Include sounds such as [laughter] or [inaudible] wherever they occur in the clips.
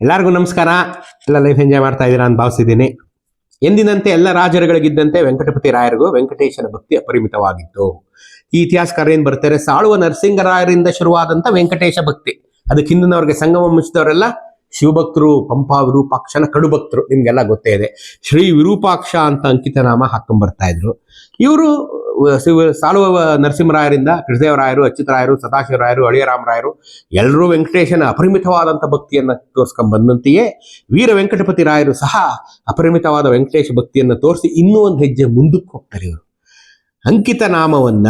ಎಲ್ಲರಿಗೂ ನಮಸ್ಕಾರ. ಎಲ್ಲ ಲೈಫ್ ಎಂಜಾಯ್ ಮಾಡ್ತಾ ಇದ್ದೀರಾ ಅಂತ ಭಾವಿಸಿದ್ದೀನಿ ಎಂದಿನಂತೆ ಎಲ್ಲ ರಾಜರುಗಳಿಗಿದ್ದಂತೆ ವೆಂಕಟಪತಿ ರಾಯರಿಗೂ ವೆಂಕಟೇಶನ ಭಕ್ತಿ ಅಪರಿಮಿತವಾಗಿತ್ತು. ಈ ಇತಿಹಾಸಕಾರ ಏನ್ ಬರ್ತಾರೆ? ಸಾಳುವ ನರಸಿಂಗರಾಯರಿಂದ ಶುರುವಾದಂತ ವೆಂಕಟೇಶ ಭಕ್ತಿ. ಅದಕ್ಕೆ ಹಿಂದಿನವ್ರಿಗೆ ಸಂಗಮ ಮುಚ್ಚಿದವರೆಲ್ಲ ಶಿವಭಕ್ತರು ಪಂಪಾ ವಿರೂಪಾಕ್ಷನ ಕಡುಭಕ್ತರು, ನಿಮ್ಗೆಲ್ಲ ಗೊತ್ತೇ ಇದೆ. ಶ್ರೀ ವಿರೂಪಾಕ್ಷ ಅಂತ ಅಂಕಿತ ನಾಮ ಹಾಕೊಂಡ್ ಬರ್ತಾ ಇದ್ರು. ಇವರು ಶಿವ ಸಾಲುವ ನರಸಿಂಹರಾಯರಿಂದ, ಕೃಷ್ಣದೇವರಾಯರು, ಅಚ್ಯುತರಾಯರು, ಸದಾಶಿವರಾಯರು, ಅಳಿಯರಾಮರಾಯರು ಎಲ್ಲರೂ ವೆಂಕಟೇಶನ ಅಪರಿಮಿತವಾದಂಥ ಭಕ್ತಿಯನ್ನ ತೋರಿಸ್ಕೊಂಡ್ ಬಂದಂತೆಯೇ, ವೀರ ವೆಂಕಟಪತಿ ರಾಯರು ಸಹ ಅಪರಿಮಿತವಾದ ವೆಂಕಟೇಶ ಭಕ್ತಿಯನ್ನ ತೋರಿಸಿ ಇನ್ನೂ ಒಂದು ಹೆಜ್ಜೆ ಮುಂದಕ್ಕೆ ಹೋಗ್ತಾರೆ ಇವರು. ಅಂಕಿತ ನಾಮವನ್ನ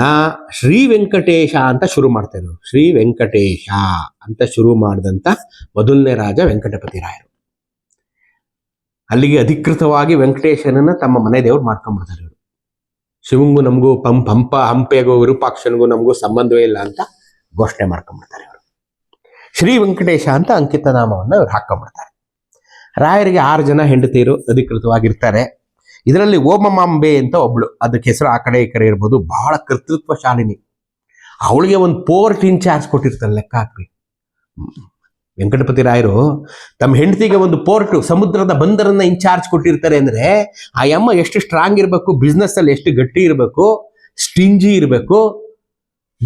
ಶ್ರೀ ವೆಂಕಟೇಶ ಅಂತ ಶುರು ಮಾಡ್ತಾರೆ ಶ್ರೀ ವೆಂಕಟೇಶ ಅಂತ ಶುರು ಮಾಡಿದಂತ ಮೊದಲನೇ ರಾಜ ವೆಂಕಟಪತಿ ರಾಯರು. ಅಲ್ಲಿಗೆ ಅಧಿಕೃತವಾಗಿ ವೆಂಕಟೇಶನನ್ನ ತಮ್ಮ ಮನೆ ದೇವ್ರು ಮಾಡ್ಕೊಂಡ್ಬಿಡ್ತಾರೆ ಇವರು. ಶಿವಂಗೂ ನಮಗೂ ಪಂ ಹಂಪ ಹಂಪೆಗೂ ವಿರೂಪಾಕ್ಷನಿಗೂ ನಮಗೂ ಸಂಬಂಧವೇ ಇಲ್ಲ ಅಂತ ಘೋಷಣೆ ಮಾಡ್ಕೊಂಡ್ಬಿಡ್ತಾರೆ ಇವರು. ಶ್ರೀ ವೆಂಕಟೇಶ ಅಂತ ಅಂಕಿತ ನಾಮವನ್ನು ಇವ್ರು ಹಾಕೊಂಡ್ಬಿಡ್ತಾರೆ ರಾಯರಿಗೆ ಆರು ಜನ ಹೆಂಡತಿಯರು ಅಧಿಕೃತವಾಗಿರ್ತಾರೆ. ಇದರಲ್ಲಿ ಓಮಮಾಂಬೆ ಅಂತ ಒಬ್ಳು. ಅದಕ್ಕೆ ಹೆಸರು ಆ ಕಡೆ ಈ ಇರ್ಬೋದು. ಬಹಳ ಕರ್ತೃತ್ವ ಶಾಲಿನಿ. ಅವಳಿಗೆ ಒಂದು ಪೋರ್ಟ್ ಇನ್ಚಾರ್ಜ್ ಕೊಟ್ಟಿರ್ತಾರೆ ಲೆಕ್ಕ ಹಾಕ್ರಿ ವೆಂಕಟಪತಿ ರಾಯರು, ತಮ್ಮ ಹೆಂಡತಿಗೆ ಒಂದು ಪೋರ್ಟ್ ಸಮುದ್ರದ ಬಂದರನ್ನ ಇನ್ಚಾರ್ಜ್ ಕೊಟ್ಟಿರ್ತಾರೆ ಅಂದ್ರೆ, ಆ ಅಮ್ಮ ಎಷ್ಟು ಸ್ಟ್ರಾಂಗ್ ಇರಬೇಕು ಬಿಸ್ನೆಸ್ಸಲ್ಲಿ ಎಷ್ಟು ಗಟ್ಟಿ ಇರಬೇಕು ಸ್ಟಿಂಜಿ ಇರಬೇಕು,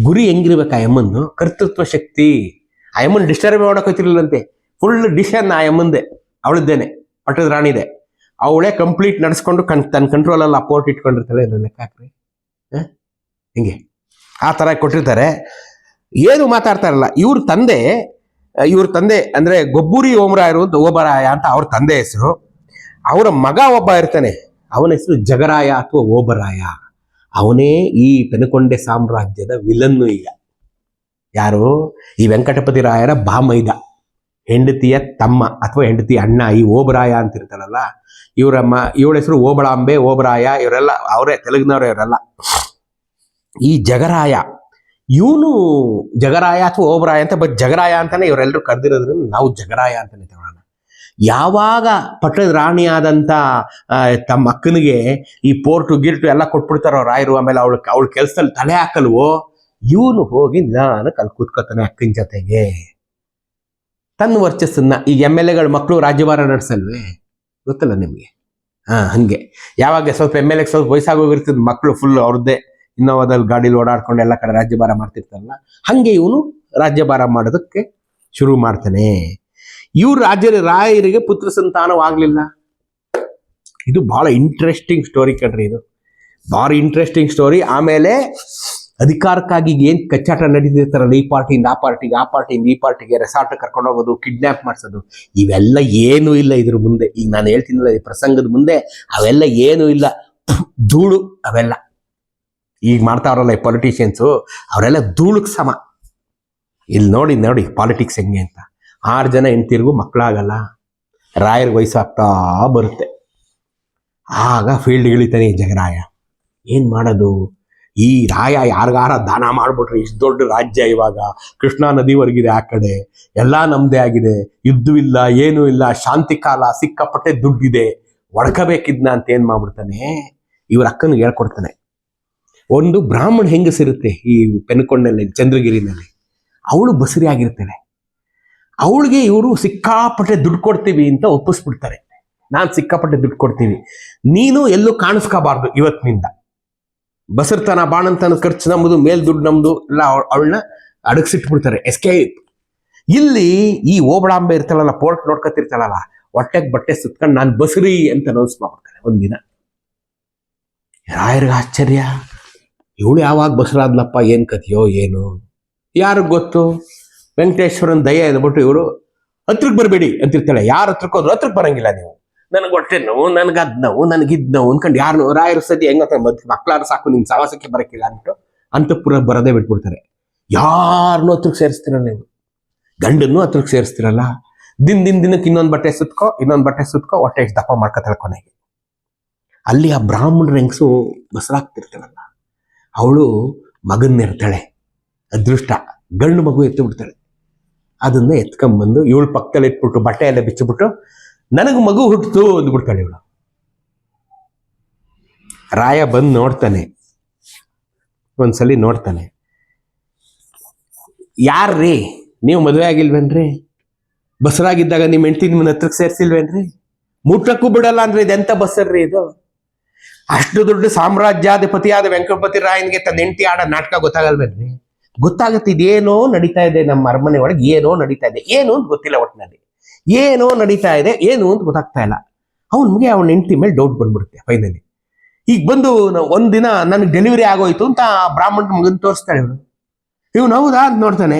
ಗುರಿ ಹೆಂಗಿರ್ಬೇಕು ಆ ಎಮ್ಮನ್ನು ಕರ್ತೃತ್ವ ಶಕ್ತಿ. ಆ ಅಮ್ಮನ್ ಡಿಸ್ಟರ್ಬ್ ಮಾಡೋಕತ್ತಿರ್ಲಿಲ್ಲಂತೆ ಫುಲ್ ಡಿಶನ್ ಆ ಅಮ್ಮಂದೆ. ಅವಳದ್ದೇನೆ. ಪಟ್ಟದ ರಾಣಿದೆ. ಅವಳೇ ಕಂಪ್ಲೀಟ್ ನಡೆಸ್ಕೊಂಡು ಕಣ್ ತನ್ನ ಕಂಟ್ರೋಲಲ್ಲಿ ಆ ಪೋರ್ಟ್ ಇಟ್ಕೊಂಡಿರ್ತಾಳೆ ನನ್ನ ಲೆಕ್ಕ ಹಾಕ್ರಿ? ಹಿಂಗೆ. ಆ ಥರ ಕೊಟ್ಟಿರ್ತಾರೆ. ಏನು ಮಾತಾಡ್ತಾರಲ್ಲ ಇವ್ರ ತಂದೆ ಇವ್ರ ತಂದೆ ಅಂದರೆ ಗೊಬ್ಬೂರಿ ಓಮರಾಯರು ಅಂತ ಓಬರಾಯ ಅಂತ ಅವ್ರ ತಂದೆ ಹೆಸರು. ಅವರ ಮಗ ಒಬ್ಬ ಇರ್ತಾನೆ. ಅವನ ಹೆಸರು ಜಗರಾಯ ಅಥವಾ ಓಬರಾಯ. ಅವನೇ ಈ ಪೆನಕೊಂಡೆ ಸಾಮ್ರಾಜ್ಯದ ವಿಲನ್ನು ಈಗ. ಯಾರು? ಈ ವೆಂಕಟಪತಿ ರಾಯರ ಬಾಮೈದ. ಹೆಂಡತಿಯ ತಮ್ಮ ಅಥವಾ ಹೆಂಡತಿ ಅಣ್ಣ ಈ ಓಬರಾಯ ಅಂತ ಇರ್ತಾರಲ್ಲ ಮ ಇವಳ ಹೆಸರು ಓಬಳಾಂಬೆ ಓಬರಾಯ ಇವರೆಲ್ಲ ಅವರೇ ತೆಲುಗಿನವರೇ ಇವರೆಲ್ಲ ಈ ಜಗರಾಯ ಇವನು ಜಗರಾಯ ಅಥವಾ ಓಬರಾಯ ಅಂತ ಬಟ್ ಜಗರಾಯ ಅಂತಾನೆ ಇವರೆಲ್ಲರೂ ಕರೆದಿರೋದ್ರಿಂದ ನಾವು ಜಗರಾಯ ಅಂತಾನೆ ತಗೊಳ್ಳೋಣ. ಯಾವಾಗ ಪಟ್ಟದ ರಾಣಿಯಾದಂಥ ಆ, ತಮ್ಮ ಅಕ್ಕನಿಗೆ ಈ ಪೋರ್ಟು ಗಿರ್ಟು ಎಲ್ಲ ಕೊಟ್ಬಿಡ್ತಾರೋ ರಾಯರು ಆಮೇಲೆ ಅವಳು ಅವಳ ಕೆಲಸದಲ್ಲಿ ತಲೆ ಹಾಕಲ್ವೋ ಇವನು ಹೋಗಿ ನಾನು ಕಲ್ ಕೂತ್ಕೋತಾನೆ ಅಕ್ಕನ ಜೊತೆಗೆ. ತನ್ನ ವರ್ಚಸ್ಸನ್ನು ಈ ಎಂ ಎಲ್ ಎಗಳು ಮಕ್ಕಳು ರಾಜ್ಯಭಾರ ನಡೆಸಲ್ವೇ? ಗೊತ್ತಲ್ಲ ನಿಮಗೆ? ಹಾಂ, ಹಂಗೆ. ಯಾವಾಗ ಸ್ವಲ್ಪ ಎಂ ಎಲ್ ಎ ಸ್ವಲ್ಪ ವಯಸ್ಸಾಗೋಗಿರ್ತದ, ಮಕ್ಕಳು ಫುಲ್ ಅವ್ರದ್ದೇ ಇನ್ನೋವಾದಲ್ಲಿ ಗಾಡೀಲಿ ಓಡಾಡ್ಕೊಂಡು ಎಲ್ಲ ಕಡೆ ರಾಜ್ಯಭಾರ ಮಾಡ್ತಿರ್ತಾರಲ್ಲ, ಹಂಗೆ ಇವನು ರಾಜ್ಯಭಾರ ಮಾಡೋದಕ್ಕೆ ಶುರು ಮಾಡ್ತಾನೆ. ಇವ್ರು ರಾಜ್ಯದ ರಾಯರಿಗೆ ಪುತ್ರ ಸಂತಾನವಾಗಲಿಲ್ಲ. ಇದು ಬಹಳ ಇಂಟ್ರೆಸ್ಟಿಂಗ್ ಸ್ಟೋರಿ ಕಣ್ರಿ ಇದು. ಭಾರಿ ಇಂಟ್ರೆಸ್ಟಿಂಗ್ ಸ್ಟೋರಿ ಆಮೇಲೆ ಅಧಿಕಾರಕ್ಕಾಗಿ ಏನ್ ಕಚ್ಚಾಟ ನಡೀತಿರ್ತಾರಲ್ಲ ಈ ಪಾರ್ಟಿಯಿಂದ ಆ ಪಾರ್ಟಿಗೆ ಆ ಪಾರ್ಟಿಯಿಂದ ಈ ಪಾರ್ಟಿಗೆ ರೆಸಾರ್ಟ್ ಕರ್ಕೊಂಡು ಹೋಗೋದು ಕಿಡ್ನಾಪ್ ಮಾಡಿಸೋದು, ಇವೆಲ್ಲ ಏನೂ ಇಲ್ಲ ಇದ್ರ ಮುಂದೆ. ಈಗ ನಾನು ಹೇಳ್ತೀನಲ್ಲ, ಈ ಪ್ರಸಂಗದ ಮುಂದೆ ಅವೆಲ್ಲ ಏನೂ ಇಲ್ಲ. ಧೂಳು, ಅವೆಲ್ಲ. ಈಗ ಮಾಡ್ತಾವ್ರಲ್ಲ ಈ ಪೊಲಿಟಿಷಿಯನ್ಸು ಅವರೆಲ್ಲ ಧೂಳಕ್ಕೆ ಸಮ. ಇಲ್ಲಿ ನೋಡಿ ನೋಡಿ ಪಾಲಿಟಿಕ್ಸ್ ಹೆಂಗೆ ಅಂತ. ಆರು ಜನ ಹೆಂಡ್ತಿರ್ಗೂ ಮಕ್ಕಳಾಗಲ್ಲ. ರಾಯರ್ ವಯಸ್ಸಾಗ್ತಾ ಬರುತ್ತೆ. ಆಗ ಫೀಲ್ಡ್ ಇಳಿತಾನೆ ಜಗರಾಯ. ಏನು ಮಾಡೋದು? ಈ ರಾಯ ಯಾರಿಗಾರ ದಾನ ಮಾಡ್ಬಿಟ್ರೆ ಇಷ್ಟು ದೊಡ್ಡ ರಾಜ್ಯ ಇವಾಗ. ಕೃಷ್ಣಾ ನದಿವರೆಗಿದೆ ಆ ಕಡೆ. ಎಲ್ಲ ನಮ್ದೇ ಆಗಿದೆ. ಯುದ್ಧವಿಲ್ಲ ಏನೂ ಇಲ್ಲ. ಶಾಂತಿ ಕಾಲ, ಸಿಕ್ಕಾಪಟ್ಟೆ ದುಡ್ಡಿದೆ. ಒಡ್ಕಬೇಕಿದ್ನ ಅಂತ ಏನು ಮಾಡ್ಬಿಡ್ತಾನೆ? ಇವ್ರ ಅಕ್ಕನಿಗೆ ಹೇಳ್ಕೊಡ್ತಾನೆ. ಒಂದು ಬ್ರಾಹ್ಮಣ ಹೆಂಗಸಿರುತ್ತೆ ಈ ಪೆನ್ಕೊಂಡಲ್ಲಿ, ಚಂದ್ರಗಿರಿನಲ್ಲಿ? ಅವಳು ಬಸರಿ ಆಗಿರ್ತಾಳೆ ಅವಳಿಗೆ ಇವರು ಸಿಕ್ಕಾಪಟ್ಟೆ ದುಡ್ಡು ಕೊಡ್ತೀವಿ ಅಂತ ಒಪ್ಪಿಸ್ಬಿಡ್ತಾರೆ. ನಾನು ಸಿಕ್ಕಾಪಟ್ಟೆ ದುಡ್ಡು ಕೊಡ್ತೀವಿ. ನೀನು ಎಲ್ಲೂ ಕಾಣಿಸ್ಕೋಬಾರ್ದು ಇವತ್ತಿನಿಂದ. ಬಸರ್ತನ ಬಾಣಂತನ ಖರ್ಚು ನಮ್ಮದು ಮೇಲ್ ದುಡ್ಡು ನಮ್ದು, ಎಲ್ಲ ಅವಳನ್ನ ಅಡಗಿಸಿಟ್ಬಿಡ್ತಾರೆ. ಎಸ್ಕೇಪ್ ಇಲ್ಲಿ ಈ ಓಬಳಾಂಬೆ ಇರ್ತಾಳಲ್ಲ, ಪೋರ್ಟ್ ನೋಡ್ಕೊತಿರ್ತಾಳಲ್ಲ ಹೊಟ್ಟೆಗೆ ಬಟ್ಟೆ ಸುತ್ಕೊಂಡು ನಾನು ಬಸರಿ ಅಂತ ಅನೌನ್ಸ್ ಮಾಡ್ಬಿಡ್ತಾರೆ ಒಂದಿನ. ರಾಯರ್ಗ ಆಶ್ಚರ್ಯ? ಇವಳು ಯಾವಾಗ ಬಸರಾದ್ಲಪ್ಪ, ಏನ್ ಕಥೆಯೋ ಏನು. ಯಾರಿಗೆ ಗೊತ್ತು? ವೆಂಕಟೇಶ್ವರನ್ ದಯ ಅಂದ್ಬಿಟ್ಟು ಇವರು ಹತ್ರಕ್ಕೆ ಬರಬೇಡಿ ಅಂತಿರ್ತಾಳೆ. ಯಾರ ಹತ್ರಕ್ಕೆ ಹೋದ್ರು ಹತ್ರಕ್ಕೆ ಬರಂಗಿಲ್ಲ ನೀವು. ನನಗೆ ಹೊಟ್ಟೆ ನೋವು ನನಗೆ ಅದ್ ನೋವು ನನಗೆ ಇದ್ ನೋವು ಅನ್ಕೊಂಡು ಯಾರು ರಾಯರು ಸತಿ ಹೆಂಗ ಮಕ್ಕಳಾರು ಸಾಕು, ನಿನ್ ಸವಾಸಕ್ಕೆ ಬರಕ್ಕಿಲ್ಲ ಅಂದ್ಬಿಟ್ಟು ಅಂತಃಪುರ ಬರದೇ ಬಿಟ್ಬಿಡ್ತಾರೆ. ಯಾರನ್ನೂ ಹತ್ರಕ್ಕೆ ಸೇರಿಸ್ತಿರಲ್ಲ ನೀವು ಗಂಡನ್ನು ಹತ್ರಕ್ಕೆ ಸೇರಿಸ್ತಿರಲ್ಲ. ದಿನ ದಿನ ದಿನಕ್ಕೆ ಇನ್ನೊಂದು ಬಟ್ಟೆ ಸುತ್ಕೋ, ಇನ್ನೊಂದು ಬಟ್ಟೆ ಸುತ್ಕೋ, ಹೊಟ್ಟೆ ದಪ್ಪ ಮಾಡ್ಕೊತಾಳೆ ಕೊನೆಗೆ. ಅಲ್ಲಿ ಆ ಬ್ರಾಹ್ಮಣರ ಹೆಂಗಸು ಬಸರಾಗ್ತಿರ್ತಾಳಲ್ಲ ಅವಳು ಮಗನ್ನಿರ್ತಾಳೆ ಅದೃಷ್ಟ. ಗಂಡು ಮಗು ಎತ್ತು ಬಿಡ್ತಾಳೆ. ಅದನ್ನ ಎತ್ಕೊಂಬಂದು ಇವಳು ಪಕ್ಕದಲ್ಲಿ ಇಟ್ಬಿಟ್ಟು ಬಟ್ಟೆ ಎಲ್ಲ ಬಿಚ್ಚಿಬಿಟ್ಟು ನನಗೆ ಮಗು ಹುಟ್ಟಿತು ಅಂದ್ಬಿಡ್ತಾಳೆ ಇವಳು. ರಾಯ ಬಂದು ನೋಡ್ತಾನೆ. ಒಂದ್ಸಲಿ ನೋಡ್ತಾನೆ. ಯಾರ್ರೀ? ನೀವು ಮದುವೆ ಆಗಿಲ್ವೇನ್ರಿ? ಬಸರಾಗಿದ್ದಾಗ ನಿಮ್ಮ ಹೆಂಡತಿ ನಿಮ್ಮನ್ನ ಹತ್ರಕ್ಕೆ ಸೇರಿಸಿಲ್ವೇನ್ರಿ? ಮುಟ್ಟಕ್ಕೂ ಬಿಡಲ್ಲ ಅಂದ್ರೆ ಇದೆಂತ ಬಸರ್ರಿ ಇದು? ಅಷ್ಟು ದೊಡ್ಡ ಸಾಮ್ರಾಜ್ಯಾಧಿಪತಿಯಾದ ವೆಂಕಟಪತಿ ರಾಯನ್ಗೆ ತನ್ನ ಹೆಂಡತಿ ಆಡೋ ನಾಟಕ ಗೊತ್ತಾಗಲ್ವೇನ್ರಿ? ಗೊತ್ತಾಗುತ್ತೆ ಇದೇನೋ ನಡೀತಾ ಇದೆ ನಮ್ಮ ಅರಮನೆ ಒಳಗೆ ಏನೋ ನಡೀತಾ ಇದೆ. ಏನು ಅಂತ ಗೊತ್ತಿಲ್ಲ ಒಟ್ಟಿನಲ್ಲಿ ಏನೋ ನಡೀತಾ ಇದೆ, ಏನು ಅಂತ ಗೊತ್ತಾಗ್ತಾ ಇಲ್ಲ. ಅವನಿಗೆ ಅವನ ಹೆಂಡತಿ ಮೇಲೆ ಡೌಟ್ ಬಂದ್ಬಿಡುತ್ತೆ ಫೈನಲಿ ಈಗ ಬಂದು ಒಂದು ಒಂದಿನ ನನಗೆ ಡೆಲಿವರಿ ಆಗೋಯ್ತು ಅಂತ ಬ್ರಾಹ್ಮಣ ಮಗನ್ ತೋರಿಸ್ತಾಳೆ ಇವನು. ಇವನು ಹೌದಾ ಅಂತ ನೋಡ್ತಾನೆ.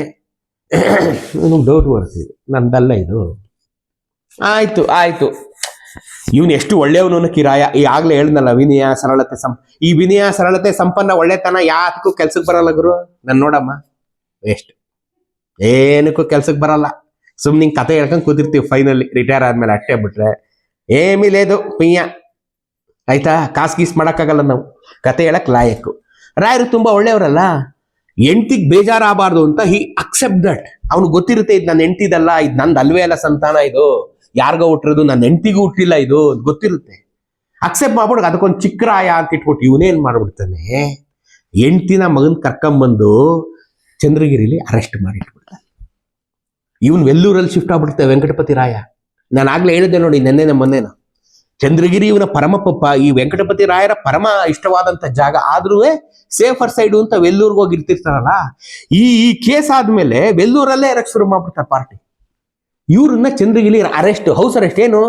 [coughs] ಇವನಿಗೆ ಡೌಟ್ ಬರ್ತಿದೆ ನಂದಲ್ಲ ಇದು. ಆಯ್ತು ಆಯ್ತು. ಇವನು ಎಷ್ಟು ಒಳ್ಳೆಯವನು ಕಿರಾಯ. ಈಗಾಗಲೇ ಹೇಳ್ದಲ್ಲ, ವಿನಯ, ಸರಳತೆ ಸಂ ಈ ವಿನಯ, ಸರಳತೆ ಸಂಪನ್ನ ಒಳ್ಳೆತನ ಯಾತಕ್ಕೂ ಕೆಲ್ಸಕ್ಕೆ ಬರಲ್ಲ ಗುರು. ನಾನು ನೋಡಮ್ಮ ಎಷ್ಟು ಏನಕ್ಕೂ ಕೆಲ್ಸಕ್ಕೆ ಬರಲ್ಲ. ಸುಮ್ಮನೆ ಹಿಂಗೆ ಕತೆ ಹೇಳ್ಕೊಂಡು ಕೂತಿರ್ತೀವಿ ಫೈನಲಿ ರಿಟೈರ್ ಆದ್ಮೇಲೆ ಅಟ್ಟೆ ಬಿಟ್ರೆ. ಏಮಿ ಲೇದು ಪಿಯ್ಯ ಆಯ್ತಾ? ಕಾಸು ಗೀಸ್ ಮಾಡೋಕ್ಕಾಗಲ್ಲ ನಾವು. ಕತೆ ಹೇಳಕ್ ಲಾಯಕ್ಕು ರಾಯರು ತುಂಬಾ ಒಳ್ಳೆಯವರಲ್ಲ? ಎಂಟಿಗೆ ಬೇಜಾರಾಗಬಾರ್ದು ಅಂತ ಹಿ ಅಕ್ಸೆಪ್ಟ್ ದಟ್ ಅವ್ನು ಗೊತ್ತಿರುತ್ತೆ, ಇದು ನನ್ನ ಎಂಟಿದಲ್ಲ ಇದು ನಂದು ಅಲ್ವೇ ಅಲ್ಲ ಸಂತಾನ ಇದು. ಯಾರಿಗೋ ಹುಟ್ಟಿರೋದು ನನ್ನ ಹೆಂಡ್ತಿಗೂ ಹುಟ್ಟಿಲ್ಲ ಇದು. ಗೊತ್ತಿರುತ್ತೆ. ಅಕ್ಸೆಪ್ಟ್ ಮಾಡ್ಬಿಟ್ಟು ಅದಕ್ಕೊಂದು ಚಿಕ್ಕ ರಾಯ ಅಂತ ಇಟ್ಬಿಟ್ಟು ಇವನೇನ್ ಮಾಡ್ಬಿಡ್ತಾನೆ? ಎಂಟಿನ ಮಗನ್ ಕರ್ಕೊಂಬಂದು ಚಂದ್ರಗಿರಿಲಿ ಅರೆಸ್ಟ್ ಮಾಡಿ ಇಟ್ಬಿಡ್ತಾನೆ ಇವನ್ ವೆಲ್ಲೂರಲ್ಲಿ ಶಿಫ್ಟ್ ಆಗ್ಬಿಡ್ತೇವೆ ವೆಂಕಟಪತಿ ರಾಯ. ನಾನು ಆಗಲೇ ಹೇಳಿದ್ದೆ ನೋಡಿ, ನೆನ್ನೆನ ಮೊನ್ನೆನ. ಚಂದ್ರಗಿರಿ ಇವನ ಪರಮಪ್ಪ ಈ ವೆಂಕಟಪತಿ ರಾಯರ ಪರಮ ಇಷ್ಟವಾದಂತ ಜಾಗ ಆದ್ರೂ ಸೇಫರ್ ಸೈಡು ಅಂತ ವೆಲ್ಲೂರ್ಗೆ ಹೋಗಿ ಇರ್ತಿರ್ತಾರಲ್ಲ, ಈ ಈ ಕೇಸ್ ಆದ್ಮೇಲೆ ವೆಲ್ಲೂರಲ್ಲೇ ಎರಕ್ ಶುರು ಮಾಡ್ಬಿಡ್ತಾರೆ ಪಾರ್ಟಿ ಇವ್ರನ್ನ ಚಂದ್ರಗಿರಿ ಅರೆಸ್ಟ್ ಹೌಸ್ ಅರೆಸ್ಟ್ ಏನು?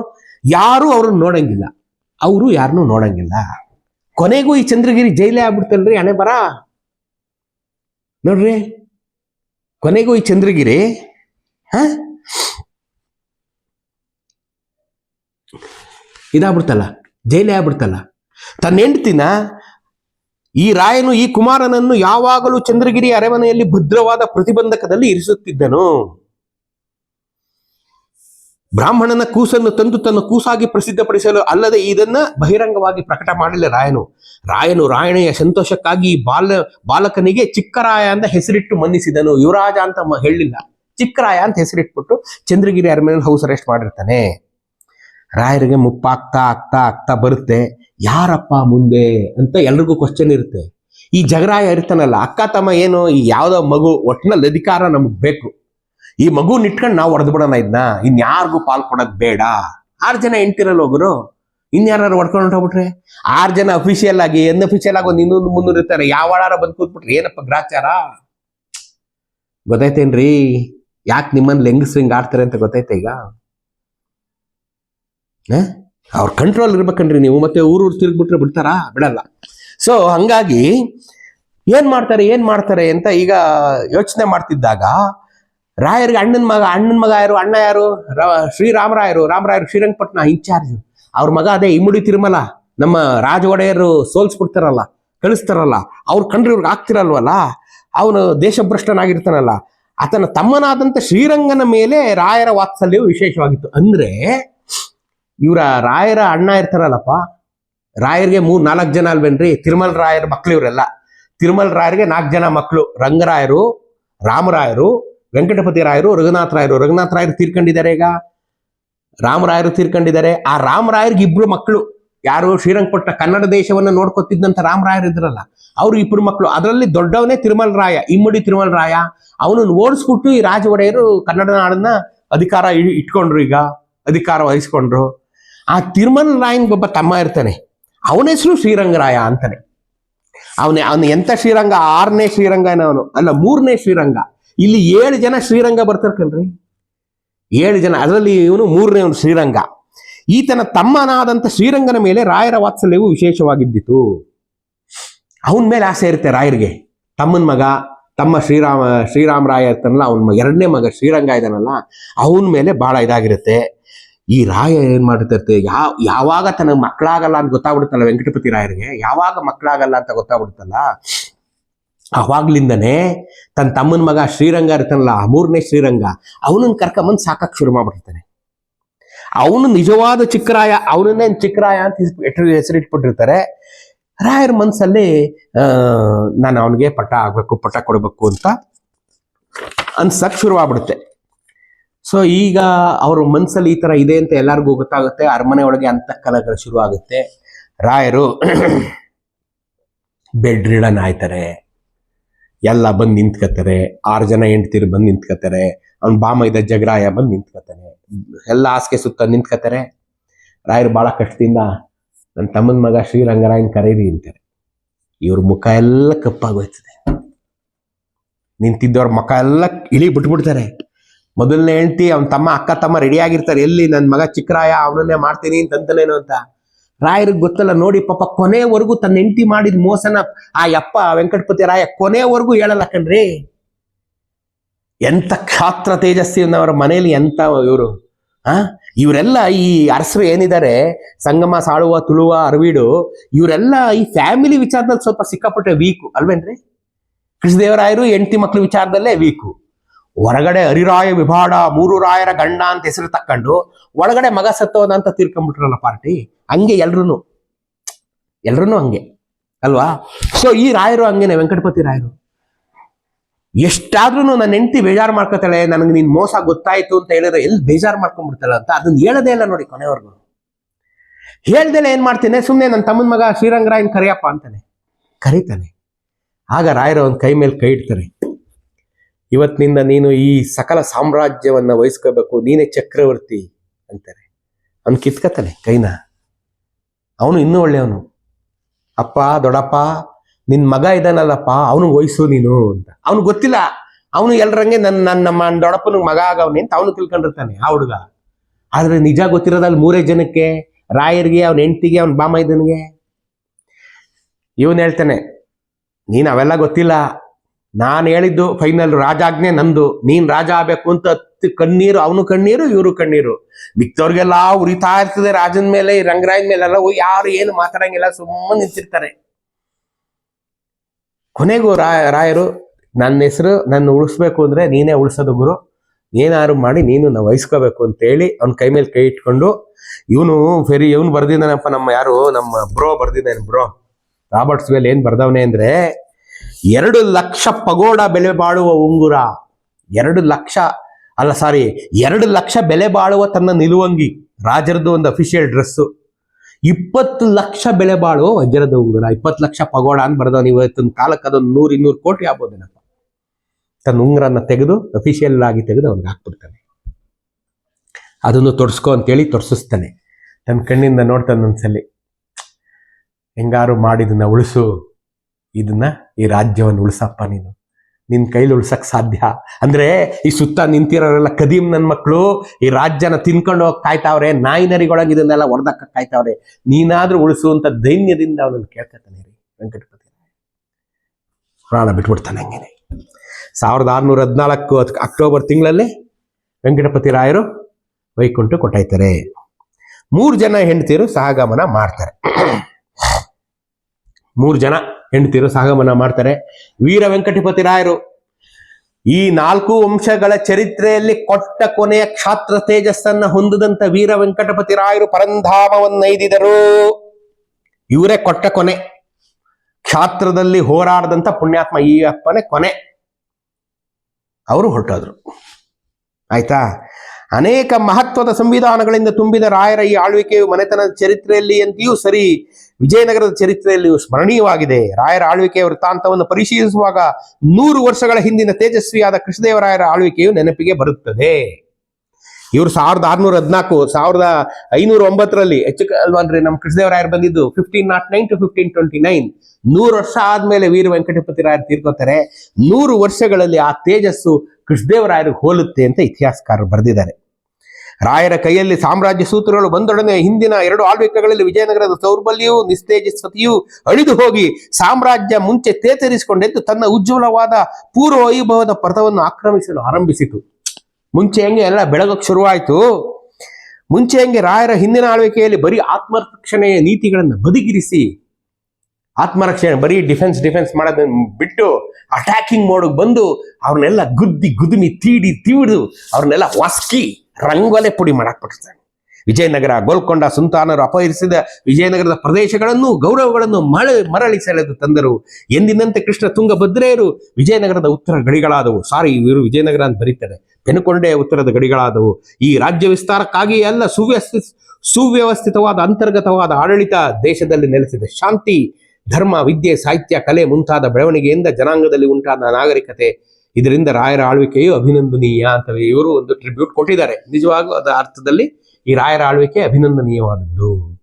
ಯಾರು ಅವ್ರನ್ನ ನೋಡಂಗಿಲ್ಲ. ಅವರು ಯಾರನ್ನೂ ನೋಡಂಗಿಲ್ಲ. ಕೊನೆಗೂ ಈ ಚಂದ್ರಗಿರಿ ಜೈಲೇ ಆಗ್ಬಿಡ್ತಲ್ರಿ ಹಣೆ ಬರ ನೋಡ್ರಿ, ಕೊನೆಗೂ ಈ ಚಂದ್ರಗಿರಿ ಇದಾಗ್ಬಿಡ್ತಲ್ಲ, ಜೈಲೇ ಆಗ್ಬಿಡ್ತಲ್ಲ. ತನ್ನ ಹೆಂಡ್ತಿನ ಈ ರಾಯನು, ಈ ಕುಮಾರನನ್ನು ಯಾವಾಗಲೂ ಚಂದ್ರಗಿರಿ ಅರಮನೆಯಲ್ಲಿ ಭದ್ರವಾದ ಪ್ರತಿಬಂಧಕದಲ್ಲಿ ಇರಿಸುತ್ತಿದ್ದನು. ಬ್ರಾಹ್ಮಣನ ಕೂಸನ್ನು ತಂದು ತನ್ನ ಕೂಸಾಗಿ ಪ್ರಸಿದ್ಧಪಡಿಸಲು ಅಲ್ಲದೆ ಇದನ್ನ ಬಹಿರಂಗವಾಗಿ ಪ್ರಕಟ ಮಾಡಲಿಲ್ಲ ರಾಯನು. ರಾಯನು ರಾಯಣೆಯ ಸಂತೋಷಕ್ಕಾಗಿ ಬಾಲ, ಬಾಲಕನಿಗೆ ಚಿಕ್ಕರಾಯ ಅಂತ ಹೆಸರಿಟ್ಟು ಮನ್ನಿಸಿದನು. ಯುವರಾಜ ಅಂತ ಹೇಳಿಲ್ಲ ಚಿಕ್ಕರಾಯ ಅಂತ ಹೆಸರಿಟ್ಬಿಟ್ಟು ಚಂದ್ರಗಿರಿ ಅರಮನೆಯಲ್ಲಿ ಹೌಸ್ ಅರೆಸ್ಟ್ ಮಾಡಿರ್ತಾನೆ. ರಾಯರಿಗೆ ಮುಪ್ಪಾಗ್ತಾ ಆಗ್ತಾ ಆಗ್ತಾ ಬರುತ್ತೆ. ಯಾರಪ್ಪ ಮುಂದೆ ಅಂತ ಎಲ್ರಿಗೂ ಕ್ವಶನ್ ಇರುತ್ತೆ. ಈ ಜಗರಾಯ ಇರ್ತಾನಲ್ಲ, ಅಕ್ಕ ತಮ್ಮ ಏನು ಈ ಯಾವ್ದೋ ಮಗು ಒಟ್ಟಿನಲ್ಲಿ ಅಧಿಕಾರ ನಮಗ್ ಬೇಕು. ಈ ಮಗು ನಿಟ್ಕೊಂಡು ನಾವು ಹೊಡೆದು ಬಿಡೋಣ ಇದನ್ನ ಇನ್ಯಾರಿಗೂ ಪಾಲ್ ಕೊಡೋದು ಬೇಡ. ಆರು ಜನ ಹೆಂಡ್ತಿರಲ್ಲ ಒಬ್ರು ಇನ್ಯಾರು ಹೊಡ್ಕೊಂಡು ಹೊಂಟೋಗ್ಬಿಟ್ರೆ? ಆರು ಜನ ಅಫಿಷಿಯಲ್ ಆಗಿ, ಎನ್ ಅಫಿಷಿಯಲ್ ಆಗಿ ಒಂದು ಇನ್ನೊಂದು ಮುನ್ನೂರು ಇರ್ತಾರೆ. ಯಾವ ಬಂದು ಕೂತ್ಬಿಟ್ರೆ, ಏನಪ್ಪ ಗ್ರಾಚಾರ? ಗೊತ್ತಾಯ್ತೇನ್ರಿ? ಯಾಕೆ ನಿಮ್ಮನ್ನ ಲೆಂಗ್ಸ್ ಸ್ವಿಂಗ್ ಆಡ್ತಾರೆ ಅಂತ ಗೊತ್ತೈತೆ ಈಗ? ಅವ್ರ ಕಂಟ್ರೋಲ್ ಇರ್ಬೇಕನ್ರಿ ನೀವು, ಮತ್ತೆ ಊರೂರು ತಿರುಗ್ಬಿಟ್ರೆ ಬಿಡ್ತಾರಾ? ಬಿಡಲ್ಲ. ಸೊ ಹಂಗಾಗಿ ಏನ್ ಮಾಡ್ತಾರೆ ಏನ್ ಮಾಡ್ತಾರೆ ಅಂತ ಈಗ ಯೋಚನೆ ಮಾಡ್ತಿದ್ದಾಗ ರಾಯರಿಗೆ ಅಣ್ಣನ ಮಗ ಅಣ್ಣನ ಮಗ ಯಾರು, ಅಣ್ಣ ಯಾರು? ಶ್ರೀರಾಮರಾಯರು, ರಾಮರಾಯರು ಶ್ರೀರಂಗಪಟ್ಟಣ ಇನ್ಚಾರ್ಜ್. ಅವ್ರ ಮಗ ಅದೇ ಇಮ್ಮಡಿ ತಿರುಮಲ. ನಮ್ಮ ರಾಜ ಒಡೆಯರು ಸೋಲ್ಸ್ಬಿಡ್ತಾರಲ್ಲ, ಕಳಿಸ್ತಾರಲ್ಲ. ಅವ್ರ ಕಂಡ್ರಿ ಇವ್ರಿಗೆ ಆಗ್ತಿರಲ್ವಲ್ಲ? ಅವನು ದೇಶಭ್ರಷ್ಟನಾಗಿರ್ತಾನಲ್ಲ. ಆತನ ತಮ್ಮನಾದಂತ ಶ್ರೀರಂಗನ ಮೇಲೆ ರಾಯರ ವಾತ್ಸಲ್ಯವು ವಿಶೇಷವಾಗಿತ್ತು. ಅಂದ್ರೆ ಇವರ ರಾಯರ ಅಣ್ಣ ಇರ್ತಾರಲ್ಲಪ್ಪ, ರಾಯರಿಗೆ ಮೂರ್ ನಾಲ್ಕು ಜನ ಅಲ್ವೇನ್ರಿ? ತಿರುಮಲ್ ರಾಯರ ಮಕ್ಳು ಇವರೆಲ್ಲ ತಿರುಮಲ ರಾಯರಿಗೆ ನಾಲ್ಕು ಜನ ಮಕ್ಕಳು ರಂಗರಾಯರು, ರಾಮರಾಯರು, ವೆಂಕಟಪತಿ ರಾಯರು ರಘುನಾಥ ರಾಯರು. ರಘುನಾಥ ರಾಯರು ತೀರ್ಕೊಂಡಿದ್ದಾರೆ ಈಗ. ರಾಮರಾಯರು ತೀರ್ಕೊಂಡಿದ್ದಾರೆ. ಆ ರಾಮರಾಯರಿಗೆ ಇಬ್ರು ಮಕ್ಕಳು ಯಾರು ಶ್ರೀರಂಗಪಟ್ಟ ಕನ್ನಡ ದೇಶವನ್ನ ನೋಡ್ಕೊತಿದ್ದಂತ ರಾಮರಾಯರು ಇದ್ರಲ್ಲ, ಅವ್ರು ಇಬ್ಬರು ಮಕ್ಕಳು ಅದರಲ್ಲಿ ದೊಡ್ಡವನೇ ತಿರುಮಲ್ ರಾಯ, ಇಮ್ಮಡಿ ತಿರುಮಲ್ ರಾಯ. ಅವನನ್ನು ಓಡಿಸ್ಬಿಟ್ಟು ಈ ರಾಜ ಒಡೆಯರು ಕನ್ನಡ ನಾಡನ್ನ ಅಧಿಕಾರ ಇಟ್ಕೊಂಡ್ರು ಈಗ, ಅಧಿಕಾರ ವಹಿಸ್ಕೊಂಡ್ರು. ಆ ತಿರುಮಲ್ ರಾಯನ್ ಒಬ್ಬ ತಮ್ಮ ಇರ್ತಾನೆ. ಅವನ ಹೆಸರು ಶ್ರೀರಂಗರಾಯ ಅಂತಾನೆ. ಅವನೇ, ಅವನು ಎಂತ ಶ್ರೀರಂಗ? ಆರನೇ ಶ್ರೀರಂಗ ಅವನು ಅಲ್ಲ, ಮೂರನೇ ಶ್ರೀರಂಗ. ಇಲ್ಲಿ ಏಳು ಜನ ಶ್ರೀರಂಗ ಬರ್ತಾರೆ ಏಳು ಜನ, ಅದರಲ್ಲಿ ಇವನು ಮೂರನೇ ಅವನು ಶ್ರೀರಂಗ. ಈತನ ತಮ್ಮನಾದಂಥ ಶ್ರೀರಂಗನ ಮೇಲೆ ರಾಯರ ವಾತ್ಸಲ್ಯವು ವಿಶೇಷವಾಗಿದ್ದಿತು. ಅವನ ಮೇಲೆ ಆಸೆ ಇರುತ್ತೆ ರಾಯರಿಗೆ. ತಮ್ಮನ ಮಗ, ತಮ್ಮ ಶ್ರೀರಾಮ ಶ್ರೀರಾಮ ರಾಯ ಇರ್ತಾನಲ್ಲ, ಅವನ ಎರಡನೇ ಮಗ ಶ್ರೀರಂಗ ಇದ್ದಾನಲ್ಲ, ಅವನ ಮೇಲೆ ಬಹಳ ಇದಾಗಿರುತ್ತೆ. ಈ ರಾಯ ಏನ್ ಮಾಡಿರ್ತಿರ್ತೆ ಯಾವ ಯಾವಾಗ ತನಗೆ ಮಕ್ಕಳಾಗಲ್ಲ ಅಂತ ಗೊತ್ತಾಗ್ಬಿಡುತ್ತಲ್ಲ ವೆಂಕಟಪತಿ ರಾಯರಿಗೆ? ಯಾವಾಗ ಮಕ್ಕಳಾಗಲ್ಲ ಅಂತ ಗೊತ್ತಾಗ್ಬಿಡುತ್ತಲ್ಲ? ಅವಾಗ್ಲಿಂದನೇ ತನ್ನ ತಮ್ಮನ ಮಗ ಶ್ರೀರಂಗ ಇರ್ತಾನಲ್ಲ ಮೂರನೇ ಶ್ರೀರಂಗ, ಅವನನ್ನ ಕರ್ಕೊಂಬಂದು ಸಾಕಕ್ಕೆ ಶುರು ಮಾಡ್ಬಿಡ್ತಾನೆ ಅವನು ನಿಜವಾದ ಚಿಕ್ಕರಾಯ, ಅವನನ್ನೇ ಚಿಕ್ಕರಾಯ ಅಂತ ಹೆಸರು ಹೆಸರಿಟ್ಬಿಟ್ಟಿರ್ತಾರೆ. ರಾಯರ ಮನಸ್ಸಲ್ಲಿ ನಾನು ಅವನಿಗೆ ಪಟ್ಟ ಆಗ್ಬೇಕು ಪಟ್ಟ ಕೊಡಬೇಕು ಅಂತ ಅನ್ಸಕ್ ಶುರುವಾಗ್ಬಿಡುತ್ತೆ. ಸೊ ಈಗ ಅವ್ರ ಮನ್ಸಲ್ಲಿ ಈ ತರ ಇದೆ ಅಂತ ಎಲ್ಲರಿಗೂ ಗೊತ್ತಾಗುತ್ತೆ. ಅರಮನೆ ಒಳಗೆ ಅಂತಃಕಲಗಳು ಶುರು ಆಗುತ್ತೆ ರಾಯರು [clears throat] ಬೆಡ್ ರಿಡನ್ ಆಯ್ತಾರೆ. ಎಲ್ಲ ಬಂದು ನಿಂತ್ಕೋತಾರೆ ಆರು ಜನ ಹೆಂಡ್ತಿರು ಬಂದು ನಿಂತ್ಕೋತಾರೆ ಅವ್ನ ಇದ್ದ ಜಗರಾಯ ಬಂದು ನಿಂತ್ಕೊತಾನೆ ಎಲ್ಲ ಹಾಸಿಗೆ ಸುತ್ತ ನಿಂತ್ಕೋತಾರೆ ರಾಯರು ಬಹಳ ಕಷ್ಟದಿಂದ ನನ್ನ ತಮ್ಮನ ಮಗ ಶ್ರೀರಂಗರಾಯನ್ ಕರೀರಿ ಅಂತಾರೆ. ಇವ್ರ ಮುಖ ಎಲ್ಲ ಕಪ್ಪಾಗೋಯ್ತದೆ. ನಿಂತಿದ್ದವ್ರ ಮುಖ ಎಲ್ಲ ಇಳಿ ಬಿಟ್ಬಿಡ್ತಾರೆ. ಮೊದಲನೇ ಹೆಂಡ್ತಿ, ಅವನ ತಮ್ಮ ಅಕ್ಕ ತಮ್ಮ ರೆಡಿ ಆಗಿರ್ತಾರೆ. ಎಲ್ಲಿ ನನ್ನ ಮಗ ಚಿಕ್ಕರಾಯ, ಅವನನ್ನೇ ಮಾಡ್ತೀನಿ ಅಂತಂತಲೇನು ಅಂತ. ರಾಯರಿಗೆ ಗೊತ್ತಲ್ಲ, ನೋಡಿ ಪಾಪ ಕೊನೆವರೆಗೂ ತನ್ನ ಹೆಂಡತಿ ಮಾಡಿದ ಮೋಸನ ಆ ಯಪ್ಪ ವೆಂಕಟಪತಿ ರಾಯ ಕೊನೆವರೆಗೂ ಹೇಳಲ್ಲ ಕಣ್ರಿ. ಎಂತ ಕ್ಷಾತ್ರ ತೇಜಸ್ವಿನವರ ಮನೆಯಲ್ಲಿ ಎಂತ ಇವರು? ಆ? ಇವರೆಲ್ಲ ಈ ಅರಸರು ಏನಿದ್ದಾರೆ? ಸಂಗಮ, ಸಾಳುವ, ತುಳುವ, ಅರವಿಡು, ಇವರೆಲ್ಲ ಈ ಫ್ಯಾಮಿಲಿ ವಿಚಾರದಲ್ಲಿ ಸ್ವಲ್ಪ ಸಿಕ್ಕಾಪಟ್ಟೆ ವೀಕು ಅಲ್ವೇನ್ರಿ? ಕೃಷ್ಣದೇವರಾಯರು ಹೆಂಡತಿ ಮಕ್ಳ ವಿಚಾರದಲ್ಲೇ ವೀಕು ಹೊರಗಡೆ ಹರಿರಾಯ ವಿಭಾಡ, ಮೂರು ರಾಯರ ಗಂಡ ಅಂತ ಹೆಸರು ತಕ್ಕೊಂಡು ಒಳಗಡೆ ಮಗ ಸತ್ತೋದ ಅಂತ ತೀರ್ಕೊಂಡ್ಬಿಟ್ರಲ್ಲ ಪಾರ್ಟಿ? ಹಂಗೆ ಎಲ್ರು ಎಲ್ರು ಹಂಗೆ. ಅಲ್ವಾ? ಸೊ ಈ ರಾಯರು ಹಂಗೇನೆ, ವೆಂಕಟಪತಿ ರಾಯರು. ಎಷ್ಟಾದ್ರೂ ನನ್ನ ಹೆಂಡತಿ ಬೇಜಾರು ಮಾಡ್ಕೋತಾಳೆ, ನನಗೆ ನಿನ್ ಮೋಸ ಗೊತ್ತಾಯ್ತು ಅಂತ ಹೇಳಿದ್ರೆ ಎಲ್ಲಿ ಬೇಜಾರು ಮಾಡ್ಕೊಂಡ್ಬಿಡ್ತಾಳೆ ಅಂತ ಅದನ್ನ ಹೇಳದೇ ಇಲ್ಲ ನೋಡಿ ಕೊನೆವರೆಗೂ. ಹೇಳ್ದೇನೆ ಏನ್ ಮಾಡ್ತೇನೆ? ಸುಮ್ಮನೆ ನನ್ನ ತಮ್ಮನ ಮಗ ಶ್ರೀರಂಗರಾಯನ್ ಕರಿಯಪ್ಪ ಅಂತಾನೆ. ಕರೀತಾನೆ. ಆಗ ರಾಯರ ಒಂದು ಕೈ ಮೇಲೆ ಕೈ ಇಡ್ತಾರೆ. ಇವತ್ತಿನಿಂದ ನೀನು ಈ ಸಕಲ ಸಾಮ್ರಾಜ್ಯವನ್ನ ವಹಿಸ್ಕೋಬೇಕು, ನೀನೇ ಚಕ್ರವರ್ತಿ ಅಂತಾರೆ. ಅವ್ನು ಕಿತ್ಕತಾನೆ ಕೈನ. ಅವನು ಇನ್ನೂ ಒಳ್ಳೆಯವನು. ಅಪ್ಪ, ದೊಡ್ಡಪ್ಪ ನಿನ್ ಮಗ ಇದ್ದಾನಲ್ಲಪ್ಪ ಅವನು ವಯಸ್ಸು ನೀನು ಅಂತ. ಅವನು ಗೊತ್ತಿಲ್ಲ. ಅವನು ಎಲ್ರಂಗೆ ನನ್ನ ನನ್ನ ನಮ್ಮ ದೊಡ್ಡಪ್ಪನ ಮಗ ಆಗವನೆ ಅಂತ ಅವನು ತಿಳ್ಕೊಂಡಿರ್ತಾನೆ, ಆ ಹುಡುಗ. ಆದ್ರೆ ನಿಜ ಗೊತ್ತಿರೋದಲ್ಲಿ ಮೂರೇ ಜನಕ್ಕೆ, ರಾಯರಿಗೆ, ಅವನ ಹೆಂಡತಿಗೆ, ಅವನ ಇದನ್ಗೆ ಇವನು ಹೇಳ್ತಾನೆ, ನೀನು ಅವೆಲ್ಲ ಗೊತ್ತಿಲ್ಲ. ನಾನು ಹೇಳಿದ್ದು ಫೈನಲ್ ರಾಜಾಜ್ಞೆ ನಂದು. ನೀನ್ ರಾಜ ಆಗ್ಬೇಕು ಅಂತ ಹತ್ತು ಕಣ್ಣೀರು, ಅವನು ಕಣ್ಣೀರು, ಇವರು ಕಣ್ಣೀರು. ಮಿಕ್ಕವ್ರಿಗೆಲ್ಲ ಉರಿತಾ ಇರ್ತದೆ ರಾಜನ ಮೇಲೆ ರಂಗರಾಯನ ಮೇಲೆಲ್ಲ ಯಾರು ಏನು ಮಾತಾಡಂಗಿಲ್ಲ ಸುಮ್ಮನೆ ನಿಂತಿರ್ತಾರೆ. ಕೊನೆಗೂ ರಾಯ ರಾಯರು, ನನ್ನ ಹೆಸರು, ನನ್ನ ಉಳಿಸ್ಬೇಕು ಅಂದ್ರೆ ನೀನೇ ಉಳಿಸೋದು ಗುರು. ಏನಾದ್ರು ಮಾಡಿ ನೀನು ನಾವು ವಹಿಸ್ಕೋಬೇಕು ಅಂತೇಳಿ ಅವ್ನ ಕೈ ಮೇಲೆ ಕೈ ಇಟ್ಕೊಂಡು, ಇವನು ಫೆರಿ, ಇವನು ಬರ್ದಿದ್ದಾನಪ್ಪ ನಮ್ಮ ಯಾರು, ನಮ್ಮ ಬ್ರೋ ಬರ್ದಿದ್ದಾನೆ ಬ್ರೋ. ರಾಬರ್ಟ್ಸ್ ವೇಲ್ ಏನು ಬರ್ದವನೆ ಅಂದ್ರೆ, ಎರಡು ಲಕ್ಷ ಪಗೋಡ ಬೆಲೆ ಬಾಳುವ ಉಂಗುರ. ಎರಡು ಲಕ್ಷ, ಅಲ್ಲ ಸಾರಿ ಎರಡು ಲಕ್ಷ ಬೆಲೆ ಬಾಳುವ ತನ್ನ ನಿಲುವಂಗಿ. ರಾಜರದ್ದು ಒಂದು ಅಫಿಷಿಯಲ್ ಡ್ರೆಸ್ಸು ಇಪ್ಪತ್ತು ಲಕ್ಷ ಬೆಲೆ ಬಾಳು ವಜ್ರದ ಉಂಗುರ, ಇಪ್ಪತ್ತು ಲಕ್ಷ ಪಗೋಡ ಅಂತ ಬರ್ದವ್. ನೀವು ಇವತ್ತಿನ ಕಾಲಕ್ಕೆ ಅದೊಂದು ನೂರು ಇನ್ನೂರು ಕೋಟಿ ಆಗ್ಬೋದೇನಪ್ಪ? ತನ್ನ ಉಂಗುರನ್ನ ತೆಗೆದು ಅಫಿಷಿಯಲ್ ಆಗಿ ತೆಗೆದು ಅವ್ನಿಗೆ ಹಾಕ್ಬಿಡ್ತಾನೆ. ಅದನ್ನು ತೊಡ್ಸ್ಕೊ ಅಂತೇಳಿ ತೊಡ್ಸಿಸ್ತಾನೆ. ತನ್ನ ಕಣ್ಣಿಂದ ನೋಡ್ತಾನೆ ಒಂದ್ಸಲಿ, ಹೆಂಗಾರು ಮಾಡಿದನ್ನ ಉಳಿಸು, ಇದನ್ನ ಈ ರಾಜ್ಯವನ್ನು ಉಳಿಸಪ್ಪ ನೀನು. ನಿನ್ ಕೈಲಿ ಉಳ್ಸಕ್ಕೆ ಸಾಧ್ಯ? ಅಂದ್ರೆ ಈ ಸುತ್ತ ನಿಂತಿರೋರೆಲ್ಲ ಕದೀಮ್ ನನ್ನ ಮಕ್ಕಳು ಈ ರಾಜ್ಯನ ತಿನ್ಕೊಂಡು ಹೋಗಿ ಕಾಯ್ತಾವ್ರೆ ನಾಯಿ ನರಿಗೊಳಗೆ ಇದನ್ನೆಲ್ಲ ಹೊಡೆದಕ್ಕ ಕಾಯ್ತಾವ್ರೆ. ನೀನಾದ್ರೂ ಉಳಿಸುವಂಥ ದೈನ್ಯದಿಂದ ಅವನನ್ನು ಕೇಳ್ಕೊತಾನೆ ರೀ ವೆಂಕಟಪತಿ ಪ್ರಾಣ ಬಿಟ್ಬಿಡ್ತಾನೆ ಹಂಗೇನೆ. ಸಾವಿರದ ಆರುನೂರ ಹದಿನಾಲ್ಕು ಅಕ್ಟೋಬರ್ ತಿಂಗಳಲ್ಲಿ ವೆಂಕಟಪತಿ ರಾಯರು ವೈಕುಂಠ ಕೊಟ್ಟಾಯ್ತಾರೆ. ಮೂರು ಜನ ಹೆಂಡತಿಯರು ಸಹಗಮನ ಮಾಡ್ತಾರೆ. ಮೂರು ಜನ ಹೆಂಡತಿಯರು ಸಾಗಮನ ಮಾಡ್ತಾರೆ. ವೀರ ವೆಂಕಟಪತಿ ರಾಯರು ಈ ನಾಲ್ಕು ವಂಶಗಳ ಚರಿತ್ರೆಯಲ್ಲಿ ಕೊಟ್ಟ ಕೊನೆಯ ಕ್ಷಾತ್ರ ತೇಜಸ್ಸನ್ನ ಹೊಂದದಂತ ವೀರ ವೆಂಕಟಪತಿ ರಾಯರು ಪರಂಧಾಮವನ್ನೈದಿದರು ಇವರೇ ಕೊಟ್ಟ ಕೊನೆ. ಕ್ಷಾತ್ರದಲ್ಲಿ ಹೋರಾಡದಂತ ಪುಣ್ಯಾತ್ಮ ಈ ಅಪ್ಪನೇ ಕೊನೆ. ಅವರು ಹೊರಟೋದ್ರು. ಆಯ್ತಾ? ಅನೇಕ ಮಹತ್ವದ ಸಂವಿಧಾನಗಳಿಂದ ತುಂಬಿದ ರಾಯರ ಈ ಆಳ್ವಿಕೆಯು ಮನೆತನದ ಚರಿತ್ರೆಯಲ್ಲಿ ಅಂತೆಯೂ ಸರಿ ವಿಜಯನಗರದ ಚರಿತ್ರೆಯಲ್ಲಿ ಸ್ಮರಣೀಯವಾಗಿದೆ. ರಾಯರ ಆಳ್ವಿಕೆಯ ವೃತ್ತಾಂತವನ್ನು ಪರಿಶೀಲಿಸುವಾಗ ನೂರು ವರ್ಷಗಳ ಹಿಂದಿನ ತೇಜಸ್ವಿಯಾದ ಕೃಷ್ಣದೇವರಾಯರ ಆಳ್ವಿಕೆಯು ನೆನಪಿಗೆ ಬರುತ್ತದೆ. ಇವರು ಸಾವಿರದ ಆರ್ನೂರ ಹದಿನಾಲ್ಕು, ಸಾವಿರದ ಐನೂರ ಒಂಬತ್ತರಲ್ಲಿ ಹೆಚ್ಚು ಅಲ್ವಾನ್ರಿ ನಮ್ಮ ಕೃಷ್ಣದೇವರಾಯರು ಬಂದಿದ್ದು fifteen naught nine to fifteen twenty nine ನೂರು ವರ್ಷ ಆದ್ಮೇಲೆ ವೀರ ವೆಂಕಟಪತಿ ರಾಯರು ತೀರ್ಕೋತಾರೆ. ನೂರು ವರ್ಷಗಳಲ್ಲಿ ಆ ತೇಜಸ್ಸು ಕೃಷ್ಣದೇವರಾಯರಿಗೆ ಹೋಲುತ್ತೆ ಅಂತ ಇತಿಹಾಸಕಾರರು ಬರೆದಿದ್ದಾರೆ. ರಾಯರ ಕೈಯಲ್ಲಿ ಸಾಮ್ರಾಜ್ಯ ಸೂತ್ರಗಳು ಬಂದೊಡನೆ ಹಿಂದಿನ ಎರಡು ಆಳ್ವಿಕೆಗಳಲ್ಲಿ ವಿಜಯನಗರದ ದೌರ್ಬಲ್ಯವು ನಿಸ್ತೇಜಸ್ವತಿಯು ಅಳಿದು ಹೋಗಿ ಸಾಮ್ರಾಜ್ಯ ಮುಂಚೆ ತೇತರಿಸಿಕೊಂಡೆದ್ದು ತನ್ನ ಉಜ್ವಲವಾದ ಪೂರ್ವ ವೈಭವದ ಪಥವನ್ನು ಆಕ್ರಮಿಸಲು ಆರಂಭಿಸಿತು. ಮುಂಚೆ ಹೆಂಗೆ ಎಲ್ಲ ಬೆಳಗಕ್ಕೆ ಶುರುವಾಯಿತು? ಮುಂಚೆ ಹೆಂಗೆ ರಾಯರ ಹಿಂದಿನ ಆಳ್ವಿಕೆಯಲ್ಲಿ ಬರೀ ಆತ್ಮರಕ್ಷಣೆಯ ನೀತಿಗಳನ್ನು ಬದಿಗಿರಿಸಿ, ಆತ್ಮರಕ್ಷಣೆ ಬರೀ ಡಿಫೆನ್ಸ್ ಡಿಫೆನ್ಸ್ ಮಾಡೋದನ್ನ ಬಿಟ್ಟು ಅಟ್ಯಾಕಿಂಗ್ ಮೋಡಿಗೆ ಬಂದು ಅವ್ರನ್ನೆಲ್ಲ ಗುದ್ದಿ ಗುದುಮಿ ತೀಡಿ ತೀಡು ಅವ್ರನ್ನೆಲ್ಲ ಒಸ್ಕಿ ರಂಗೋಲೆ ಪುಡಿ ಮಾಡಾಕ್ಬಿಟ್ಟಿರ್ತಾನೆ ವಿಜಯನಗರ ಗೋಲ್ಕೊಂಡ ಸುಲ್ತಾನರು ಅಪಹರಿಸಿದ ವಿಜಯನಗರದ ಪ್ರದೇಶಗಳನ್ನು, ಗೌರವಗಳನ್ನು ಮಳ, ಮರಳಿ ಸೆಳೆದು ತಂದರು. ಎಂದಿನಂತೆ ಕೃಷ್ಣ ತುಂಗಭದ್ರೆಯರು ವಿಜಯನಗರದ ಉತ್ತರ ಗಡಿಗಳಾದವು. ಸಾರಿ, ಇವರು ವಿಜಯನಗರ ಅಂತ ಬರೀತಾರೆ. ಪೆನುಕೊಂಡೆ ಉತ್ತರದ ಗಡಿಗಳಾದವು. ಈ ರಾಜ್ಯ ವಿಸ್ತಾರಕ್ಕಾಗಿ ಎಲ್ಲ ಸುವ್ಯವಸ್ಥಿ ಸುವ್ಯವಸ್ಥಿತವಾದ, ಅಂತರ್ಗತವಾದ ಆಡಳಿತ ದೇಶದಲ್ಲಿ ನೆಲೆಸಿದೆ. ಶಾಂತಿ, ಧರ್ಮ, ವಿದ್ಯೆ, ಸಾಹಿತ್ಯ, ಕಲೆ ಮುಂತಾದ ಬೆಳವಣಿಗೆಯಿಂದ ಜನಾಂಗದಲ್ಲಿ ಉಂಟಾದ ನಾಗರಿಕತೆ ಇದರಿಂದ ರಾಯರ ಆಳ್ವಿಕೆಯು ಅಭಿನಂದನೀಯ ಅಂತ ಇವರು ಒಂದು ಟ್ರಿಬ್ಯೂಟ್ ಕೊಟ್ಟಿದ್ದಾರೆ. ನಿಜವಾಗೂ ಅದರ ಅರ್ಥದಲ್ಲಿ ಈ ರಾಯರ ಆಳ್ವಿಕೆ ಅಭಿನಂದನೀಯವಾದದ್ದು.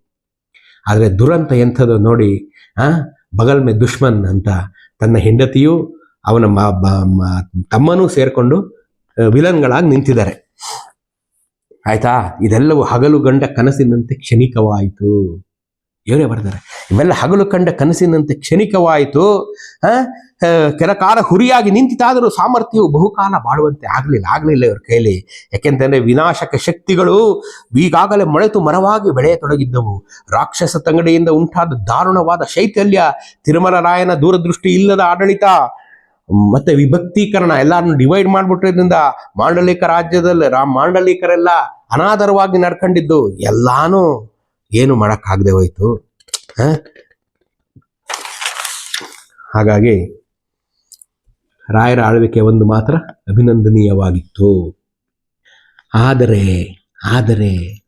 ಆದರೆ ದುರಂತ ಎಂಥದ್ದು ನೋಡಿ ಆ ಬಗಲ್ಮೆ ದುಶ್ಮನ್ ಅಂತ ತನ್ನ ಹೆಂಡತಿಯು ಅವನ ತಮ್ಮನೂ ಸೇರ್ಕೊಂಡು ವಿಲನ್ಗಳಾಗಿ ನಿಂತಿದ್ದಾರೆ. ಆಯ್ತಾ? ಇದೆಲ್ಲವೂ ಹಗಲು ಗಂಡ ಕನಸಿನಂತೆ ಕ್ಷಣಿಕವಾಯಿತು. ಇವರೇ ಬರ್ತಾರೆ. ಇವೆಲ್ಲ ಹಗಲು ಕಂಡ ಕನಸಿನಂತೆ ಕ್ಷಣಿಕವಾಯಿತು. ಆ, ಆ, ಕೆಲ ಕಾಲ ಹುರಿಯಾಗಿ ನಿಂತಿತಾದರೂ ಸಾಮರ್ಥ್ಯವು ಬಹುಕಾಲ ಬಾಳುವಂತೆ ಆಗಲಿಲ್ಲ. ಆಗಲಿಲ್ಲ ಇವರ ಕೈಲಿ. ಯಾಕೆಂತಂದ್ರೆ ವಿನಾಶಕ ಶಕ್ತಿಗಳು ಈಗಾಗಲೇ ಮೊಳೆತು ಮರವಾಗಿ ಬೆಳೆಯತೊಡಗಿದ್ದವು. ರಾಕ್ಷಸ ತಂಗಡಿಯಿಂದ ಉಂಟಾದ ದಾರುಣವಾದ ಶೈಥಲ್ಯ ತಿರುಮಲರಾಯನ ದೂರದೃಷ್ಟಿ ಇಲ್ಲದ ಆಡಳಿತ ಮತ್ತೆ ವಿಭಕ್ತೀಕರಣ ಎಲ್ಲರನ್ನು ಡಿವೈಡ್ ಮಾಡಿಬಿಟ್ಟಿದ್ರಿಂದ ಮಾಂಡಲಿಕ ರಾಜ್ಯದಲ್ಲಿ ರಾ ಮಾಂಡಲಿಕರೆಲ್ಲ ಅನಾದರವಾಗಿ ನಡ್ಕೊಂಡಿದ್ದು ಎಲ್ಲಾನು ಏನು ಮಾಡಕ್ಕಾಗದೆ ಹೋಯ್ತು? ಹಾಗಾಗಿ ರಾಯರ ಆಳ್ವಿಕೆ ಒಂದು ಮಾತ್ರ ಅಭಿನಂದನೀಯವಾಗಿತ್ತು. ಆದರೆ ಆದರೆ,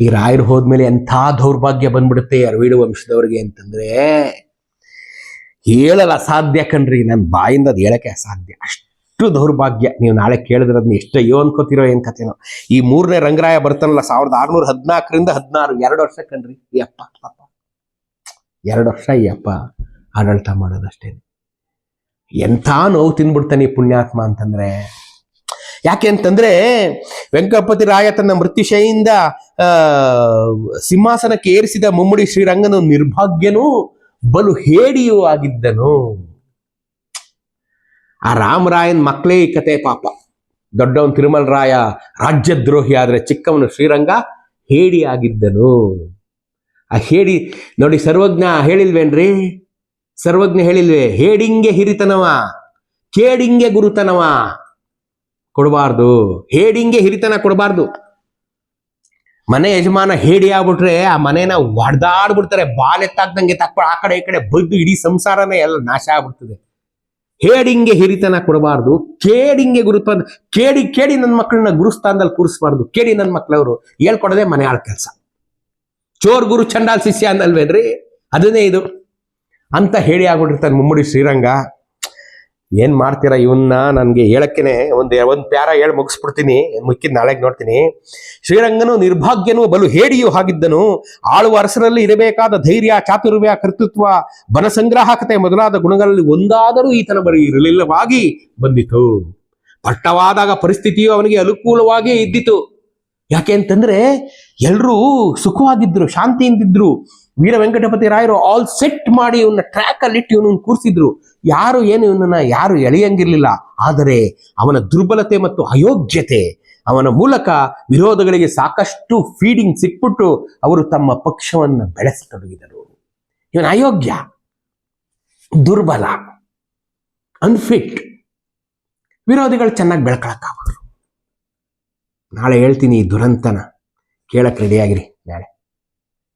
ಈ ರಾಯರು ಹೋದ್ಮೇಲೆ ಎಂಥ ದೌರ್ಭಾಗ್ಯ ಬಂದ್ಬಿಡುತ್ತೆ ಅರವೀಡು ವಂಶದವ್ರಿಗೆ ಅಂತಂದ್ರೆ, ಹೇಳಲು ಅಸಾಧ್ಯ ಕಣ್ರಿ, ನನ್ನ ಬಾಯಿಂದ ಅದು ಹೇಳಕ್ಕೆ ಅಸಾಧ್ಯ. ಅಷ್ಟು ದೌರ್ಭಾಗ್ಯ. ನೀವು ನಾಳೆ ಕೇಳಿದ್ರೆ ಅದನ್ನ ಎಷ್ಟು ಅಯ್ಯೋ ಅನ್ಕೋತಿರೋ ಏನು ಕಥೆನೋ. ಈ ಮೂರನೇ ರಂಗರಾಯ ಬರ್ತಾನಲ್ಲ, ಸಾವಿರದ ಆರುನೂರ ಹದಿನಾಲ್ಕರಿಂದ ಹದಿನಾರು, ಎರಡು ವರ್ಷ ಕಣ್ರಿ. ಈ ಅಪ್ಪ ಪಾಪ. ಎರಡು ವರ್ಷ ಈ ಅಪ್ಪ ಆಡಳಿತ ಮಾಡೋದಷ್ಟೇ ಎಂಥ ನೋವು ತಿನ್ಬಿಡ್ತಾನೆ ಈ ಪುಣ್ಯಾತ್ಮ ಅಂತಂದ್ರೆ. ಯಾಕೆ ಅಂತಂದ್ರೆ, ವೆಂಕಟಪತಿ ರಾಯ ತನ್ನ ಮೃತ್ಯುಶಯಿಂದ ಆ, ಸಿಂಹಾಸನಕ್ಕೆ ಏರಿಸಿದ ಮುಮ್ಮಡಿ ಶ್ರೀರಂಗನ ನಿರ್ಭಾಗ್ಯನೂ, ಬಲು ಹೇಡಿಯೂ ಆಗಿದ್ದನು. ಆ ರಾಮರಾಯನ್ ಮಕ್ಕಳೇ ಈ ಕತೆ ಪಾಪ. ದೊಡ್ಡವನ್ ತಿರುಮಲ ರಾಯ ರಾಜ್ಯದ್ರೋಹಿ ಆದ್ರೆ ಚಿಕ್ಕವನು ಶ್ರೀರಂಗ ಹೇಡಿ ಆಗಿದ್ದನು ಆ ಹೇಡಿ, ನೋಡಿ ಸರ್ವಜ್ಞ ಹೇಳಿಲ್ವೇನ್ರಿ? ಸರ್ವಜ್ಞ ಹೇಳಿಲ್ವೇ? ಹೇಡಿಂಗೆ ಹಿರಿತನವ, ಕೇಡಿಂಗೆ ಗುರುತನವ. ಕೊಡಬಾರ್ದು. ಹೇಡಿಂಗೆ ಹಿರಿತನ ಕೊಡಬಾರ್ದು. ಮನೆ ಯಜಮಾನ ಹೇಡಿ ಆಗ್ಬಿಟ್ರೆ ಆ ಮನೇನ ಹೊಡೆದಾಡ್ಬಿಡ್ತಾರೆ ಬಾಲೆತ್ತಾಗ್ದಂಗೆ ತಕ್ಕ ಆ ಕಡೆ ಈ ಕಡೆ ಬದ್ದು ಇಡೀ ಸಂಸಾರನೇ ಎಲ್ಲ ನಾಶ ಆಗ್ಬಿಡ್ತದೆ. ಹೇಡಿಂಗೆ ಹಿರಿತನ ಕೊಡಬಾರ್ದು. ಕೇಡಿಂಗೆ ಗುರುತ್ವ ಕೇಡಿ ಕೇಡಿ ನನ್ನ ಮಕ್ಕಳನ್ನ ಗುರುಸ್ಥಾನದಲ್ಲಿ ಕೂರಿಸ್ಬಾರ್ದು. ಕೇಡಿ ನನ್ನ ಮಕ್ಕಳವರು ಹೇಳ್ಕೊಡದೆ ಮನೆ ಆಳ ಕೆಲಸ. ಚೋರ್ ಗುರು ಚಂಡಾಲ್ ಶಿಷ್ಯ ಅಂದಲ್ವೇನ್ರಿ? ಅದನ್ನೇ ಇದು. ಅಂತ ಹೇಳಿ ಆಗ್ಬಿಟ್ಟಿರ್ತಾನೆ ಮುಮ್ಮಡಿ ಶ್ರೀರಂಗ. ಏನ್ ಮಾಡ್ತೀರಾ ಇವನ್ನ ನನ್ಗೆ ಹೇಳಕ್ಕೇನೆ ಒಂದು ಒಂದ್ ಪ್ಯಾರ ಹೇಳಿ ಮುಗಿಸ್ಬಿಡ್ತೀನಿ. ಮುಕ್ಕಿದ ನಾಳೆಗೆ ನೋಡ್ತೀನಿ. ಶ್ರೀರಂಗನು ನಿರ್ಭಾಗ್ಯನು ಬಲು ಹೇಡಿಯೂ ಹಾಗಿದ್ದನು. ಆಳುವ ಅರಸರಲ್ಲಿ ಇರಬೇಕಾದ ಧೈರ್ಯ ಚಾತುರ್ವ್ಯ ಕರ್ತೃತ್ವ, ಬನಸಂಗ್ರಾಹಕತೆ ಮೊದಲಾದ ಗುಣಗಳಲ್ಲಿ ಒಂದಾದರೂ ಈತನ ಬರೀ ಇರಲಿಲ್ಲವಾಗಿ ಬಂದಿತು. ಪಟ್ಟವಾದಾಗ ಪರಿಸ್ಥಿತಿಯು ಅವನಿಗೆ ಅನುಕೂಲವಾಗಿ ಇದ್ದಿತು. ಯಾಕೆ ಅಂತಂದ್ರೆ ಎಲ್ಲರೂ ಸುಖವಾಗಿದ್ರು, ಶಾಂತಿಯಿಂದಿದ್ರು. ವೀರ ವೆಂಕಟಪತಿ ರಾಯರು ಆಲ್ ಸೆಟ್ ಮಾಡಿ ಇವನ್ನ ಟ್ರ್ಯಾಕ್ ಅಲ್ಲಿ ಇಟ್ಟು ಇವನನ್ನು ಕೂರಿಸಿದ್ರು. ಯಾರು ಏನು ಇವನನ್ನ ಯಾರು ಎಳೆಯಂಗಿರ್ಲಿಲ್ಲ. ಆದರೆ ಅವನ ದುರ್ಬಲತೆ ಮತ್ತು ಅಯೋಗ್ಯತೆ, ಅವನ ಮೂಲಕ ವಿರೋಧಗಳಿಗೆ ಸಾಕಷ್ಟು ಫೀಡಿಂಗ್ ಸಿಕ್ಬಿಟ್ಟು ಅವರು ತಮ್ಮ ಪಕ್ಷವನ್ನು ಬೆಳೆಸತೊಡಗಿದರು ಇವನ ಅಯೋಗ್ಯ, ದುರ್ಬಲ ಅನ್ಫಿಟ್ ವಿರೋಧಿಗಳು ಚೆನ್ನಾಗಿ ಬೆಳ್ಕೊಳಕ್ಕಾಗೋರು ನಾಳೆ ಹೇಳ್ತೀನಿ ದುರಂತನ. ಕೇಳಕ್ ರೆಡಿಯಾಗಿರಿ